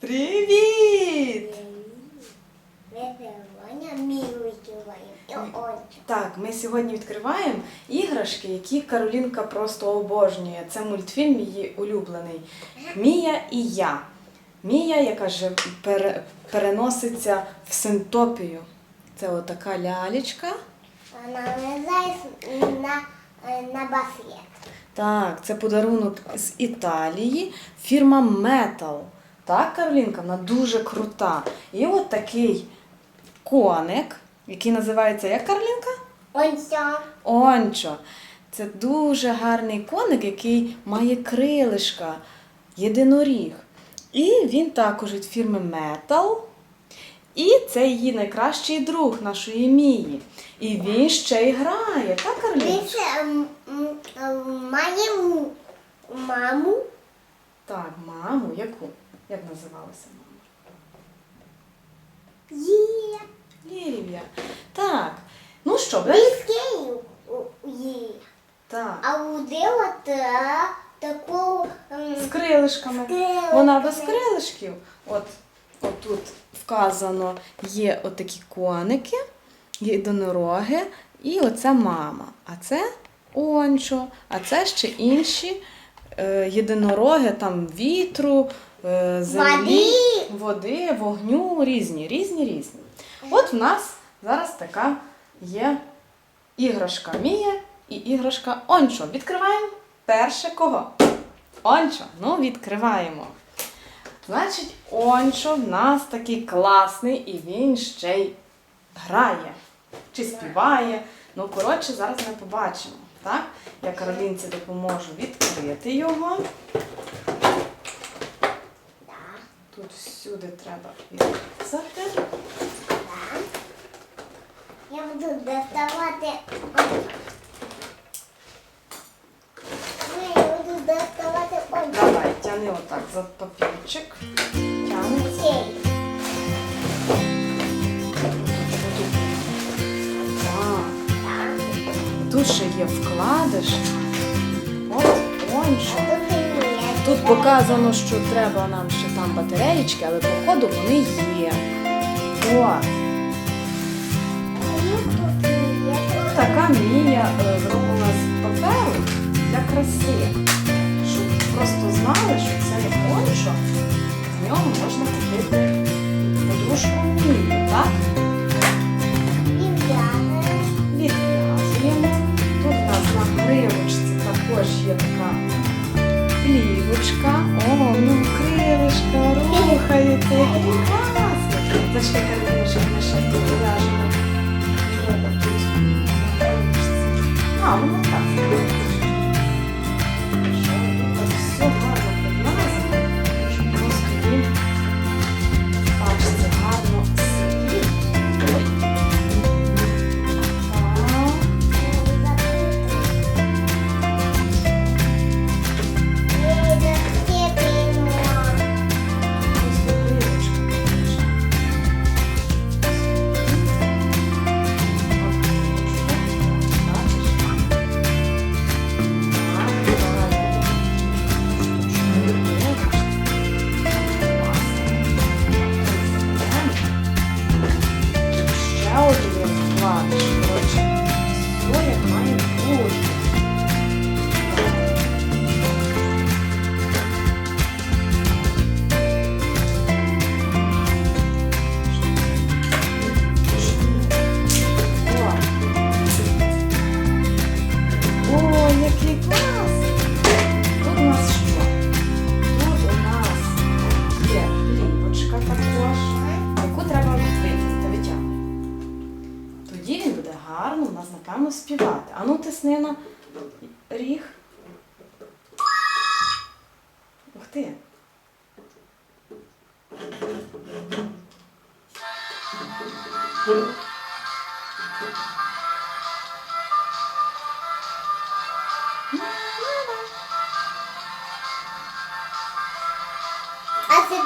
Привіт! Так, ми сьогодні відкриваємо іграшки, які Каролінка просто обожнює. Це мультфільм її улюблений. Мія і я. Мія, яка пере- переноситься в Синтопію. Це отака лялечка. Вона називається на, на басет. Так, це подарунок з Італії. Фірма Metal. Так, Каролінка, вона дуже крута. І от такий коник, який називається як Каролінка? Ось Ончо. Це дуже гарний коник, який має крилишка, єдиноріг. І він також від фірми Metal. І це її найкращий друг нашої Мії. І він ще й грає, так, Карлін? Він ще має маму. Так, маму, яку? Як називалася мама? Є. Лілія. Так. Ну що? Біскею є. Так. А у дива та такого м, З крилишками. Вона без крилишків. От, от тут вказано, є отакі коники, єдинороги, і оце мама. А це ончо, а це ще інші єдинороги, там вітру, е, землі, Води. води, вогню, різні, різні, різні. От в нас зараз така є іграшка Мія і іграшка Ончо. Відкриваємо перше кого? Ончо. Ну, відкриваємо. Значить, Ончо в нас такий класний і він ще й грає. Чи співає. Ну, коротше, зараз ми побачимо. Так? Я Каролінці допоможу відкрити його. Тут всюди треба відрізати. Я буду доставати. Я буду доставати ось. Давай, тяни отак за папірчик. Тяни. Тут ще є вкладиш. От, ончо. Тут. Тут показано, що треба нам ще там батареєчки, але походу вони є. О, є. така мія е, зроблена з паперу для краси. Щоб просто знали, що це не ончо, в ньому можна купити подушку мію, так? Також є така плівочка. О, ну крилишка рухається. Який класний. Зачекай, Кароліна, щоб ми ще на. А, воно так.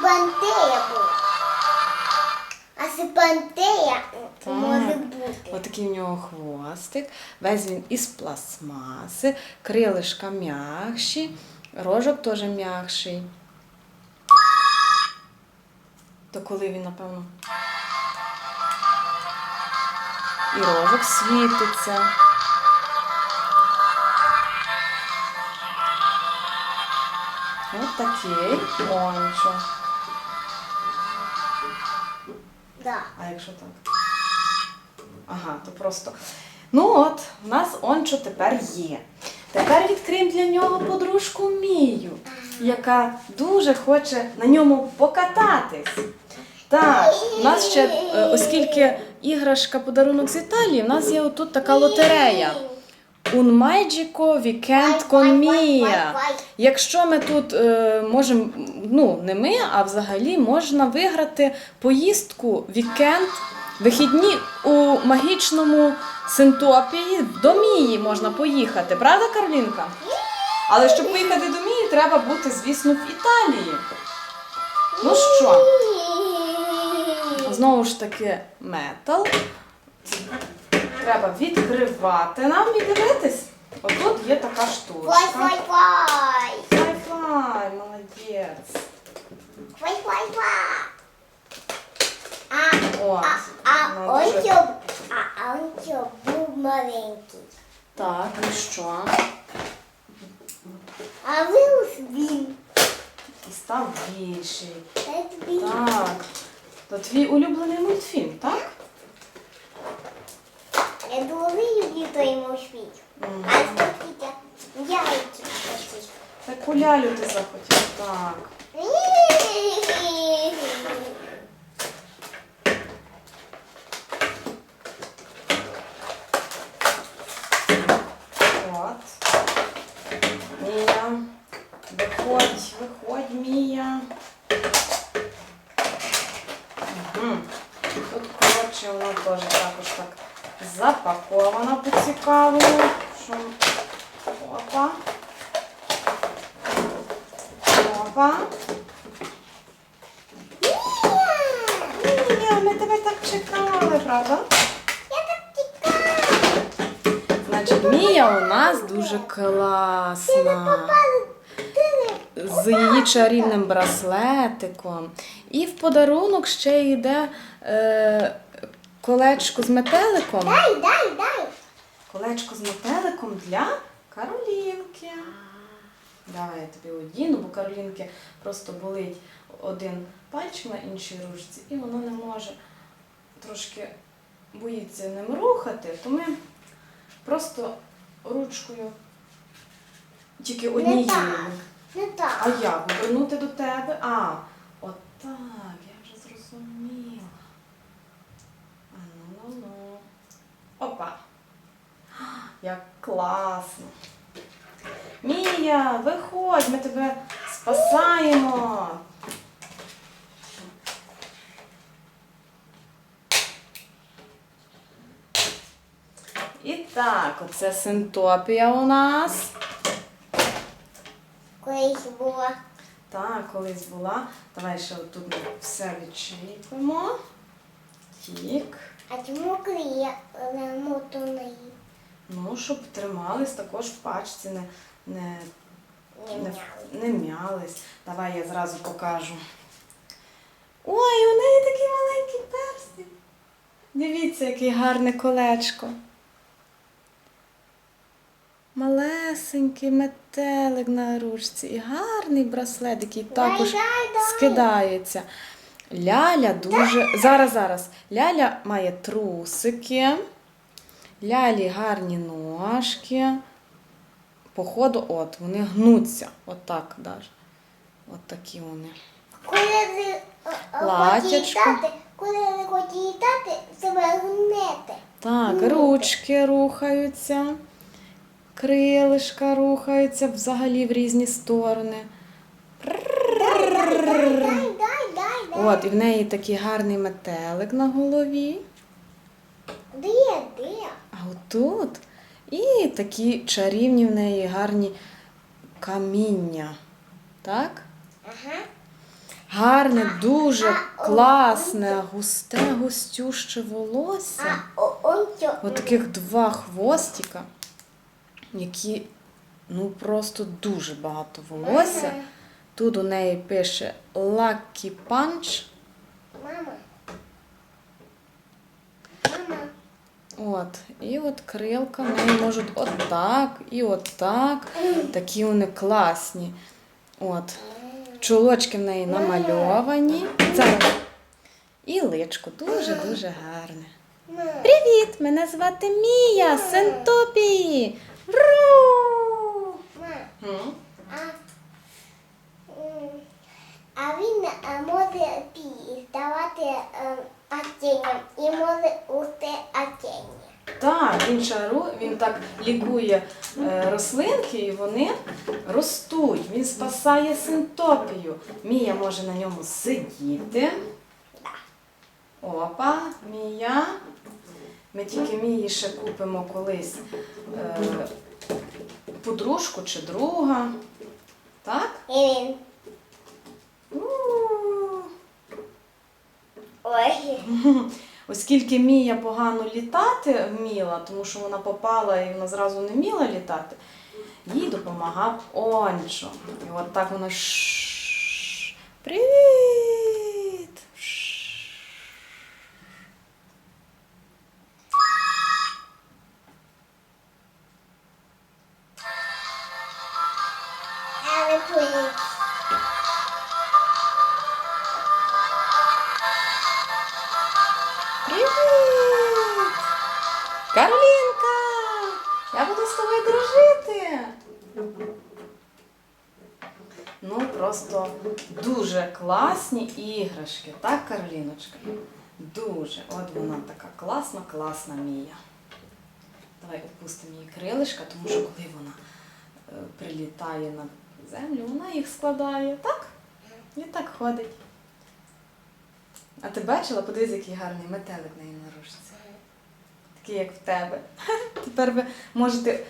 А це була. А це бантея Так. може бути. Отакий у нього хвостик. Весь він із пластмаси, крилишка м'якші, рожок теж м'якший. То коли він, напевно. І рожок світиться. Ось такий пончо. Да. А якщо так? Ага, то просто. Ну от, в нас ончо тепер є. Тепер відкриємо для нього подружку Мію, яка дуже хоче на ньому покататись. Так, у нас ще, е, оскільки іграшка подарунок з Італії, в нас є отут така лотерея. Un magico weekend con Mia. Якщо ми тут е, можемо, ну не ми, а взагалі можна виграти поїздку вікенд, вихідні у магічному Синтопії до Мії можна поїхати, правда, Каролінка? Але щоб поїхати до Мії, треба бути, звісно, в Італії. Ну що, знову ж таки, метал. Треба відкривати нам і дивитись. Отут є така штучка. Фай. Wi-Fi, молодець. Фай. А, От. а, а що, а, а он що був маленький. Так, і що? А вирус він. І став більший. Тобі. Так. То твій улюблений мультфільм, так? Я той мультфільм. Мгм. А яйки почти. Так у лялю ти захотів. Так. От. Мія. Виходь, виходь, Мія. Угу. Тут, коротше, воно теж також так запаковано по-цікавому. Що... Опа. Опа. Мія, ми тебе так чекали, правда? Значить, Мія у нас дуже класна. З її чарівним браслетиком. І в подарунок ще йде е, колечко з метеликом. Дай, дай, дай. Колечко з метеликом для Каролінки. Давай я тобі одіну, бо Каролінки просто болить один пальчик на іншій ручці, і вона не може трошки боїться ним рухати, то ми просто ручкою тільки однією. так. Не так. А як? Вернути до тебе? А, отак, я вже зрозуміла. А ну ну ну. Опа. Як класно. Мія, виходь, ми тебе спасаємо. І так, оце синтопія у нас. Колись була. Так, колись була. Давай ще тут ми все відчіпимо. Тік. А чому клеє намотаний? Ну, щоб тримались також в пачці, не, не, Не не, м'ялись. Давай я зразу покажу. Ой, у неї такий маленький перстень. Дивіться, який гарне колечко. Малесенький метелик на ручці і гарний браслет, який також дай, дай. скидається. Ляля дуже. Зараз, зараз. Ляля має трусики. Лялі гарні ножки. Походу, от, вони гнуться. Отак даже. От такі вони. Коли ви е, е, коли ви хочете їдати, себе гнете. Так, ручки рухаються, крилишка рухаються взагалі в різні сторони. Дай, дай, дай, дай, дай. От, і в неї такий гарний метелик на голові. Де, де? А отут і такі чарівні в неї гарні каміння. Так? Ага. Гарне, дуже класне, густе, густюще волосся. А, о, он що? От таких два хвостика, які ну просто дуже багато волосся. Тут у неї пише Lucky Punch. От. І от крилка в неї можуть отак і отак. Такі вони класні. От. Чулочки в неї намальовані. Зараз. І личко дуже-дуже гарне. Привіт! Мене звати Мія, Сентопі. Ру! А, він е, може пі е, і може ути оціння. Так, він шару, він так лікує е, рослинки і вони ростуть. Він спасає синтопію. Мія може на ньому сидіти. Опа, Мія. Ми тільки Мії ще купимо колись е, подружку чи друга. Так? І він. У. Ой. Оскільки Мія погано літати вміла, тому що вона попала і вона зразу не вміла літати, їй допомагав Ончо. І от так вона. Привіт! Класні іграшки, так, Кароліночка? Дуже. От вона така класна, класна Мія. Давай опустимо її крилишка, тому що коли вона е, прилітає на землю, вона їх складає, так? І так ходить. А ти бачила, подивись, який гарний метелик в неї на ручці. Такий, як в тебе. Тепер ви можете,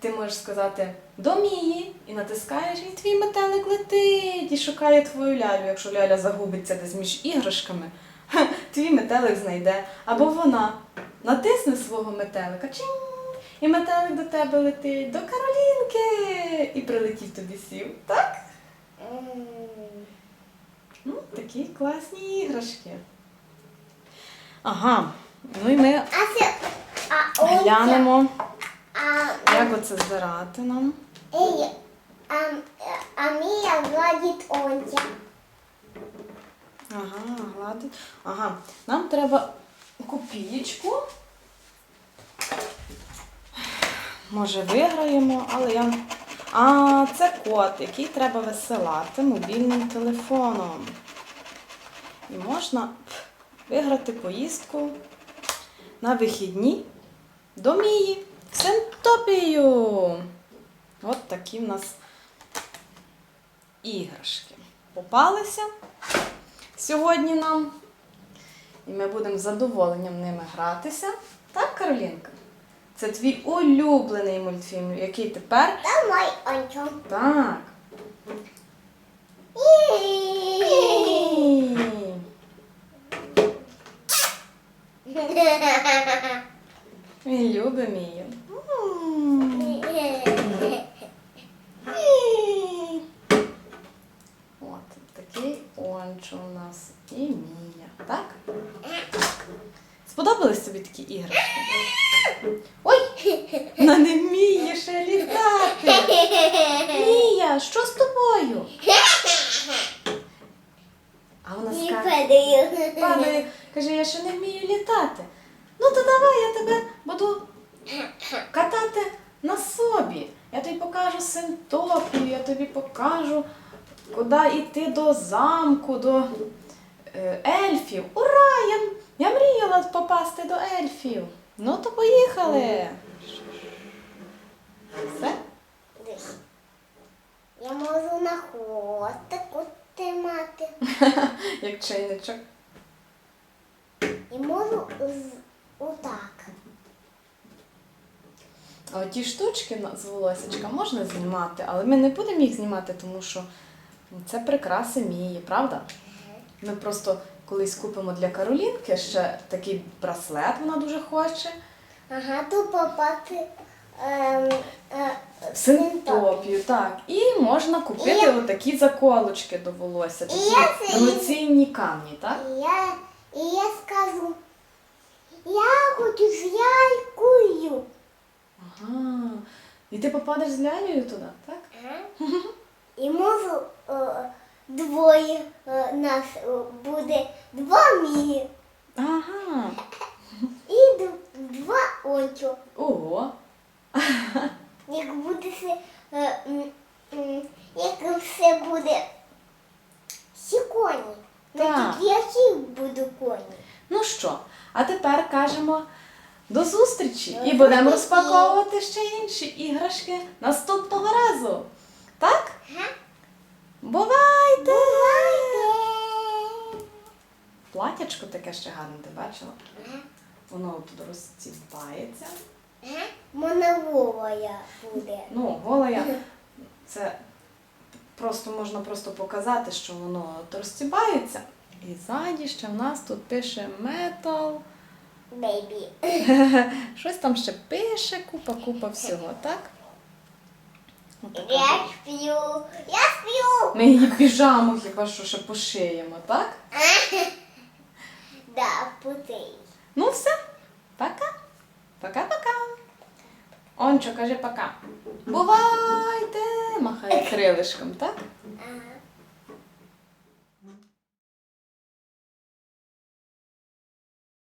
ти можеш сказати до Мії і натискаєш, і твій метелик летить і шукає твою лялю. Якщо ляля загубиться десь між іграшками, твій метелик знайде. Або вона натисне свого метелика, чинь, і метелик до тебе летить, до Каролінки! І прилетів тобі сів. Так? Ну, такі класні іграшки. Ага. Ну і ми глянемо, як оце збирати нам. ей, а, а Мія гладить онця. Ага, гладить. Ага. Нам треба копієчку. Може, виграємо, але я. А, це код, який треба висилати мобільним телефоном. І можна виграти поїздку на вихідні до Мії в Сентопію. От такі в нас іграшки попалися сьогодні нам. І ми будемо з задоволенням ними гратися. Так, Каролінка? Це твій улюблений мультфільм, який тепер. Та мой ончо. Так. Він любить Мію. М. От такий ончо у нас і Мія. Так? Сподобались тобі такі іграшки? Ой! Вона не вміє ще літати. Мія, що з тобою? А вона Скаже, падаю. каже, я ще не вмію літати. Ну то давай я тебе буду катати на собі. Я тобі покажу синтопію, я тобі покажу, куди йти до замку, до е, ельфів. Ура! Я, я мріяла попасти до ельфів. Ну то поїхали. Все? Я можу на хвостику тримати. Як чайничок. І можу отак. А ті штучки з волосечка можна знімати, але ми не будемо їх знімати, тому що це прикраси Мії, правда? Ми просто колись купимо для Каролінки ще такий браслет, вона дуже хоче. Ага, тут попати е, Синтопію, так. І можна купити І- отакі заколочки до волосся, І такі я це- дорогоцінні камні, так? Я, і я скажу, Я хочу з лялькою. Ага. І ти попадеш з лялею туди, так? І можу е, двоє е, нас е, буде два мі Ага. і д- два очі. Ого. Як буде все, е, як все буде всі коні. Так. Так. Я всіх буду коні. Ну що, а тепер кажемо до зустрічі і будемо розпаковувати ще інші іграшки наступного разу. Так? Ага. Бувайте! Бувайте! Платячко таке ще гарне, ти бачила? Ага. Воно тут розціпається. Ага. Моноволая буде. Ну, голая. Це просто можна просто показати, що воно от розціпається. І ззаді ще в нас тут пише метал. Бейбі. Щось там ще пише, купа-купа всього, так? Отака. Я сплю. Я сплю. Ми її піжаму хіба що ще пошиємо, так? Да, путей. Ну все, пока. Пока-пока. Ончо, каже пока. Бувайте! махає крилишком, так?